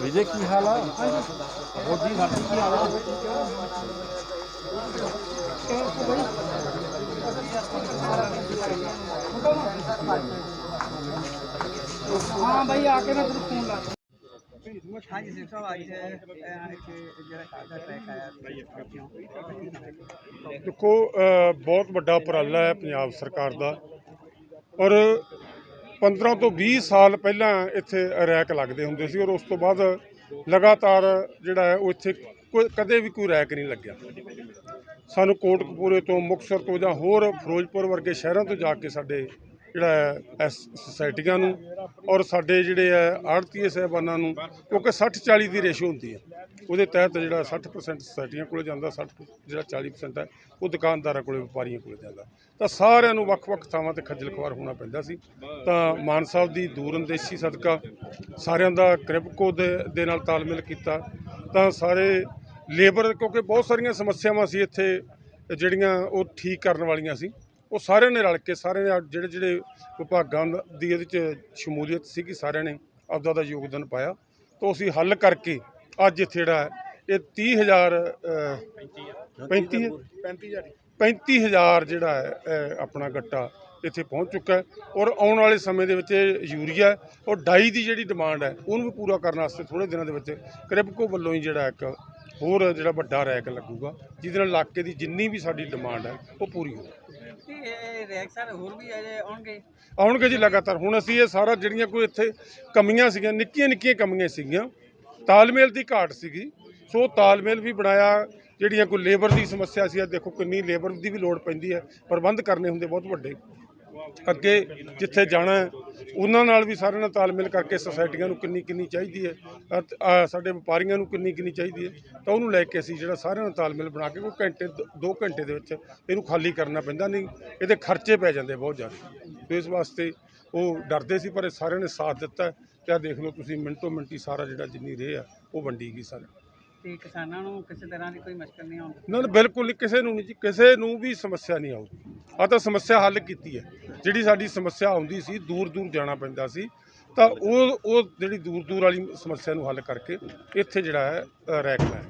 ਵਿਜੇ ਕੀ ਹਾਲ ਆ? ਜੀ ਸਾਡੇ ਕੀ ਹਾਲ ਆ? ਹਾਂ ਬਾਈ ਆ ਕੇ ਮੈਂ ਤੈਨੂੰ ਫੋਨ ਲਾ ਦੂੰ ਹਾਂਜੀ ਸਿੰਘ ਸਾਹਿਬ ਆਈ ਹੈ। ਕਾਗਜ਼ਾ ਟਰੈਕ ਆਇਆ ਦੇਖੋ 15 ਤੋਂ 20 ਸਾਲ ਪਹਿਲਾਂ ਇੱਥੇ ਰੈਕ ਲੱਗਦੇ ਹੁੰਦੇ ਸੀ ਔਰ ਉਸ ਤੋਂ ਬਾਅਦ ਲਗਾਤਾਰ ਜਿਹੜਾ ਹੈ ਉਹ ਇੱਥੇ ਕੋਈ ਕਦੇ ਵੀ ਕੋਈ ਰੈਕ ਨਹੀਂ ਲੱਗਿਆ। ਸਾਨੂੰ ਕੋਟਕਪੂਰੇ ਤੋਂ, ਮੁਕਤਸਰ ਤੋਂ ਜਾਂ ਹੋਰ ਫਿਰੋਜ਼ਪੁਰ ਵਰਗੇ ਸ਼ਹਿਰਾਂ ਤੋਂ ਜਾ ਕੇ ਸਾਡੇ ਜਿਹੜਾ ਹੈ ਇਸ ਸੁਸਾਇਟੀਆਂ ਨੂੰ ਔਰ ਸਾਡੇ ਜਿਹੜੇ ਹੈ ਆੜਤੀਏ ਸਾਹਿਬਾਨਾਂ ਨੂੰ, ਕਿਉਂਕਿ 60 40 ਦੀ ਰੇਸ਼ੋ ਹੁੰਦੀ ਹੈ। ਉਹਦੇ ਤਹਿਤ ਜਿਹੜਾ 60% ਸੁਸਾਇਟੀਆਂ ਕੋਲੇ ਜਾਂਦਾ 60 ਜਿਹੜਾ 40% ਹੈ, ਉਹ ਦੁਕਾਨਦਾਰਾਂ ਕੋਲੇ, ਵਪਾਰੀਆਂ ਕੋਲੇ ਜਾਂਦਾ। ਤਾਂ ਸਾਰਿਆਂ ਨੂੰ ਵੱਖ-ਵੱਖ ਥਾਵਾਂ ਤੇ ਖੱਜਲ ਖੁਆਰ ਹੋਣਾ ਪੈਂਦਾ ਸੀ। ਤਾਂ ਮਾਨ ਸਾਹਿਬ ਦੀ ਦੂਰਅੰਦੇਸ਼ੀ ਸਦਕਾ ਸਾਰਿਆਂ ਦਾ ਕ੍ਰਿਪਕੋ ਦੇ ਦੇ ਨਾਲ ਤਾਲਮੇਲ ਕੀਤਾ। ਤਾਂ ਸਾਰੇ ਲੇਬਰ, ਕਿਉਂਕਿ ਬਹੁਤ ਸਾਰੀਆਂ ਸਮੱਸਿਆਵਾਂ ਸੀ ਇੱਥੇ, ਜਿਹੜੀਆਂ ਉਹ ਠੀਕ ਕਰਨ ਵਾਲੀਆਂ ਸੀ। ਉਹ ਸਾਰਿਆਂ ਨੇ ਰਲ ਕੇ, ਸਾਰਿਆਂ ਨੇ ਜਿਹੜੇ ਜਿਹੜੇ ਵਿਭਾਗਾਂ ਦੀ ਇਹਦੇ ਚ ਸ਼ਮੂਲੀਅਤ ਸੀਗੀ, ਸਾਰਿਆਂ ਨੇ ਆਪਦਾ ਦਾ ਯੋਗਦਾਨ ਪਾਇਆ। ਤਾਂ ਅਸੀਂ ਹੱਲ ਕਰਕੇ ਅੱਜ ਇੱਥੇ ਜਿਹੜਾ ਹੈ ਇਹ 30000 35 35000 35000 ਜਿਹੜਾ ਹੈ ਆਪਣਾ ਗੱਟਾ ਇੱਥੇ ਪਹੁੰਚ ਚੁੱਕਾ ਹੈ ਔਰ ਆਉਣ ਵਾਲੇ ਸਮੇਂ ਦੇ ਵਿੱਚ ਇਹ ਯੂਰੀਆ ਔਰ ਡਾਈ ਦੀ ਜਿਹੜੀ ਡਿਮਾਂਡ ਹੈ ਉਹਨੂੰ ਵੀ ਪੂਰਾ ਕਰਨ ਵਾਸਤੇ ਥੋੜੇ ਦਿਨਾਂ ਦੇ ਵਿੱਚ ਕ੍ਰਿਪਕੋ ਵੱਲੋਂ ਹੀ ਜਿਹੜਾ ਇੱਕ ਹੋਰ ਜਿਹੜਾ ਵੱਡਾ ਰੈਕ ਲੱਗੂਗਾ ਜਿਹਦੇ ਨਾਲ ਇਲਾਕੇ ਦੀ ਜਿੰਨੀ ਵੀ ਸਾਡੀ ਡਿਮਾਂਡ ਹੈ ਉਹ ਪੂਰੀ ਹੋਵੇ ਇਹ ਰੈਕ ਸਰ ਹੋਰ ਵੀ ਆਉਣਗੇ? ਆਉਣਗੇ ਜੀ ਲਗਾਤਾਰ। ਹੁਣ ਅਸੀਂ ਇਹ ਸਾਰਾ ਜਿਹੜੀਆਂ ਕੋਈ ਇੱਥੇ ਕਮੀਆਂ ਸੀਗੀਆਂ ਨਿੱਕੀਆਂ ਨਿੱਕੀਆਂ ਕਮੀਆਂ ਸੀਗੀਆਂ ਤਾਲਮੇਲ ਦੀ ਘਾਟ ਸੀਗੀ। ਸੋ ਤਾਲਮੇਲ ਵੀ ਬਣਾਇਆ, ਜਿਹੜੀਆਂ ਕੋਈ ਲੇਬਰ ਦੀ ਸਮੱਸਿਆ ਸੀ ਆ ਦੇਖੋ ਕਿੰਨੀ ਲੇਬਰ ਦੀ ਵੀ ਲੋੜ ਪੈਂਦੀ ਹੈ, ਪ੍ਰਬੰਧ ਕਰਨੇ ਹੁੰਦੇ ਬਹੁਤ ਵੱਡੇ। ਅੱਗੇ ਜਿੱਥੇ ਜਾਣਾ ਉਹਨਾਂ ਨਾਲ ਵੀ ਸਾਰਿਆਂ ਨਾਲ ਤਾਲਮੇਲ ਕਰਕੇ ਸੁਸਾਇਟੀਆਂ ਨੂੰ ਕਿੰਨੀ ਕਿੰਨੀ ਚਾਹੀਦੀ ਹੈ ਸਾਡੇ ਵਪਾਰੀਆਂ ਨੂੰ ਕਿੰਨੀ ਕਿੰਨੀ ਚਾਹੀਦੀ ਹੈ, ਤਾਂ ਉਹਨੂੰ ਲੈ ਕੇ ਅਸੀਂ ਜਿਹੜਾ ਸਾਰਿਆਂ ਨਾਲ ਤਾਲਮੇਲ ਬਣਾ ਕੇ ਕੋਈ ਘੰਟੇ 2 ਘੰਟੇ ਦੇ ਵਿੱਚ ਇਹਨੂੰ ਖਾਲੀ ਕਰਨਾ ਪੈਂਦਾ ਨਹੀਂ, ਇਹਦੇ ਖਰਚੇ ਪੈ ਜਾਂਦੇ ਬਹੁਤ ਜ਼ਿਆਦਾ। ਇਸ ਵਾਸਤੇ ਉਹ ਡਰਦੇ ਸੀ ਪਰ ਇਹ ਸਾਰਿਆਂ ਨੇ ਸਾਥ ਦਿੱਤਾ ਤੇ ਆਹ ਦੇਖ ਲਓ ਤੁਸੀਂ ਮਿੰਟੋ ਮਿੰਟੀ ਸਾਰਾ ਜਿਹੜਾ ਜਿੰਨੀ ਰੇ ਆ ਉਹ ਵੰਡੀ ਗਈ ਸਾਰੇ ਤੇ ਕਿਸਾਨਾਂ ਨੂੰ ਕਿਸੇ ਤਰ੍ਹਾਂ ਦੀ ਕੋਈ ਮੁਸ਼ਕਲ ਨਹੀਂ ਆਉਂਦੀ? ਨਾ ਨਾ ਬਿਲਕੁਲ ਨਹੀਂ ਕਿਸੇ ਨੂੰ ਨਹੀਂ ਜੀ ਕਿਸੇ ਨੂੰ ਵੀ ਸਮੱਸਿਆ ਨਹੀਂ ਆਊਗੀ। ਆ ਤਾਂ ਸਮੱਸਿਆ ਹੱਲ ਕੀਤੀ ਹੈ। ਜਿਹੜੀ ਸਾਡੀ ਸਮੱਸਿਆ ਆਉਂਦੀ ਸੀ ਦੂਰ ਦੂਰ ਜਾਣਾ ਪੈਂਦਾ ਸੀ ਤਾਂ ਉਹ ਉਹ ਜਿਹੜੀ ਦੂਰ ਦੂਰ ਵਾਲੀ ਸਮੱਸਿਆ ਨੂੰ ਹੱਲ ਕਰਕੇ ਇੱਥੇ ਜਿਹੜਾ ਹੈ ਅ, ਰੈਕ ਲਾਇਆ